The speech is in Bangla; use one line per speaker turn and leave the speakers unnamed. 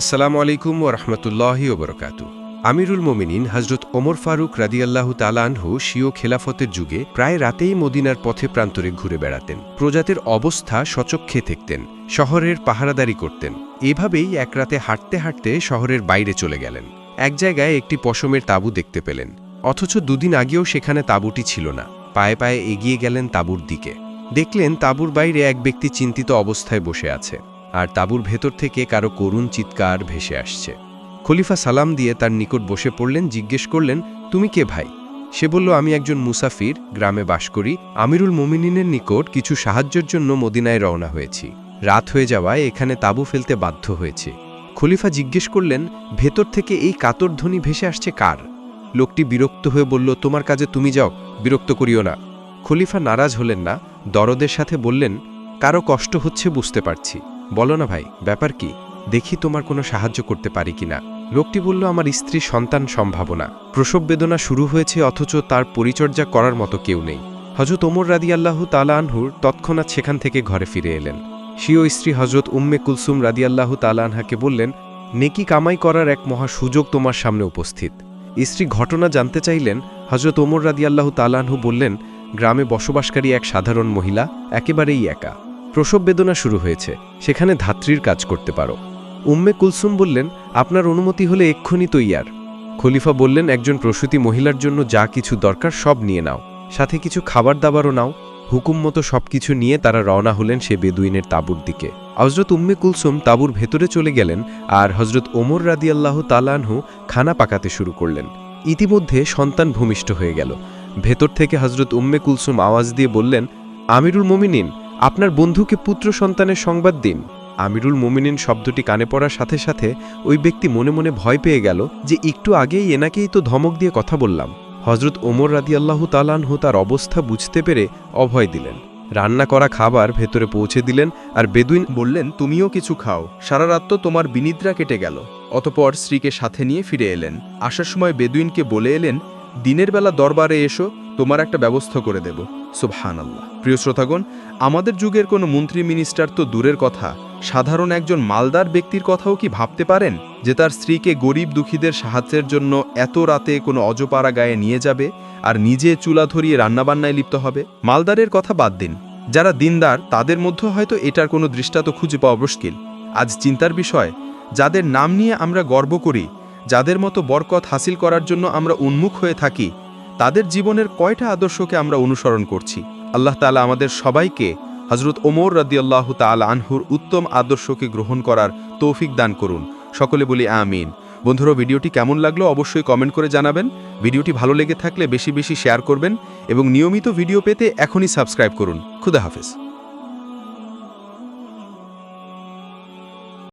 আসসালামু আলাইকুম ও রহমতুল্লাহি ওবরকাত আমিরুল মোমিনিন হজরত ওমর ফারুক রাদিয়াল্লাহু তালানহু শিও খেলাফতের যুগে প্রায় রাতেই মদিনার পথে প্রান্তরে ঘুরে বেড়াতেন। প্রজাতের অবস্থা সচক্ষে দেখতেন, শহরের পাহারাদারি করতেন। এভাবেই এক রাতে হাঁটতে হাঁটতে শহরের বাইরে চলে গেলেন। এক জায়গায় একটি পশমের তাঁবু দেখতে পেলেন। অথচ দুদিন আগেও সেখানে তাঁবুটি ছিল না। পায়ে পায়ে এগিয়ে গেলেন তাঁবুর দিকে। দেখলেন তাঁবুর বাইরে এক ব্যক্তি চিন্তিত অবস্থায় বসে আছে। আর তাঁবুর ভেতর থেকে কারও করুণ চিৎকার ভেসে আসছে। খলিফা সালাম দিয়ে তার নিকট বসে পড়লেন, জিজ্ঞেস করলেন, তুমি কে ভাই? সে বলল, আমি একজন মুসাফির, গ্রামে বাস করি। আমিরুল মোমিনিনের নিকট কিছু সাহায্যের জন্য মদিনায় রওনা হয়েছি। রাত হয়ে যাওয়ায় এখানে তাঁবু ফেলতে বাধ্য হয়েছে। খলিফা জিজ্ঞেস করলেন, ভেতর থেকে এই কাতর ধ্বনি ভেসে আসছে কার? লোকটি বিরক্ত হয়ে বলল, তোমার কাজে তুমি যাও, বিরক্ত করিও না। খলিফা নারাজ হলেন না, দরদের সাথে বললেন, কারও কষ্ট হচ্ছে বুঝতে পারছি। বলো না ভাই, ব্যাপার কি? দেখি তোমার কোনো সাহায্য করতে পারি কিনা লোকটি বলল, আমার স্ত্রী সন্তান সম্ভাবনা। প্রসব বেদনা শুরু হয়েছে, অথচ তার পরিচর্যা করার মতো কেউ নেই। হজরত ওমর রাদি আল্লাহ তালানহুর তৎক্ষণাৎ সেখান থেকে ঘরে ফিরে এলেন। স্বীয় স্ত্রী হজরত উম্মে কুলসুম রাদি আল্লাহ তালানহাকে বললেন, নেকি কামাই করার এক মহা সুযোগ তোমার সামনে উপস্থিত। স্ত্রী ঘটনা জানতে চাইলেন হজরত ওমর রাদি আল্লাহ তালানহু বললেন, গ্রামে বসবাসকারী এক সাধারণ মহিলা, একেবারেই একা। প্রসব বেদনা শুরু হয়েছে, সেখানে ধাত্রীর কাজ করতে পারো। উম্মে কুলসুম বললেন, আপনার অনুমতি হলে এক্ষুনি তৈয়ার। খলিফা বললেন, একজন প্রসূতি মহিলার জন্য যা কিছু দরকার সব নিয়ে নাও। সাথে কিছু খাবার দাবারও নাও। হুকুম মতো সব কিছু নিয়ে তারা রওনা হলেন সে বেদুইনের তাঁবুর দিকে। হজরত উম্মে কুলসুম তাঁবুর ভেতরে চলে গেলেন আর হজরত ওমর রাদিয়াল্লাহ তালানহু খানা পাকাতে শুরু করলেন। ইতিমধ্যে সন্তান ভূমিষ্ঠ হয়ে গেল। ভেতর থেকে হজরত উম্মে কুলসুম আওয়াজ দিয়ে বললেন, আমিরুল মোমিনিন আপনার বন্ধুকে পুত্র সন্তানের সংবাদ দিন। আমিরুল মোমিনিন শব্দটি কানে পড়ার সাথে সাথে ওই ব্যক্তি মনে মনে ভয় পেয়ে গেল যে একটু আগেই এনাকেই তো ধমক দিয়ে কথা বললাম। হজরত ওমর রাদিয়াল্লাহু তালানহু তার অবস্থা বুঝতে পেরে অভয় দিলেন। রান্না করা খাবার ভেতরে পৌঁছে দিলেন আর বেদুইন
বললেন, তুমিও কিছু খাও। সারা রাত তো তোমার বিনিদ্রা কেটে গেল। অতপর স্ত্রীকে সাথে নিয়ে ফিরে এলেন। আসার সময় বেদুইনকে বলে এলেন, দিনের বেলা দরবারে এসো তোমার একটা ব্যবস্থা করে দেব। সুবহান আল্লাহ প্রিয় শ্রোতাগণ, আমাদের যুগের কোনো মন্ত্রী মিনিস্টার তো দূরের কথা। সাধারণ একজন মালদার ব্যক্তির কথাও কি ভাবতে পারেন? যে তার স্ত্রীকে গরিব দুঃখীদের সাহায্যের জন্য এত রাতে কোনো অজপাড়া গায়ে নিয়ে যাবে আর নিজে চুলা ধরিয়ে রান্নাবান্নায় লিপ্ত হবে? মালদারের কথা বাদ দিন। যারা দিনদার, তাদের মধ্যে হয়তো এটার কোনো দৃষ্টান্ত খুঁজে পাওয়া মুশকিল। আজ চিন্তার বিষয়, যাদের নাম নিয়ে আমরা গর্ব করি, যাদের মতো বরকত হাসিল করার জন্য আমরা উন্মুখ হয়ে থাকি তাদের জীবনের কয়টা আদর্শকে আমরা অনুসরণ করছি? আল্লাহ তালা আমাদের সবাইকে হজরত ওমর রদিয়াল্লাহ তাল আনহুর উত্তম আদর্শকে গ্রহণ করার তৌফিক দান করুন। সকলে বলি আমিন। বন্ধুরা, ভিডিওটি কেমন লাগল অবশ্যই কমেন্ট করে জানাবেন। ভিডিওটি ভালো লেগে থাকলে বেশি বেশি শেয়ার করবেন এবং নিয়মিত ভিডিও পেতে এখনই সাবস্ক্রাইব করুন। খুদা হাফেজ।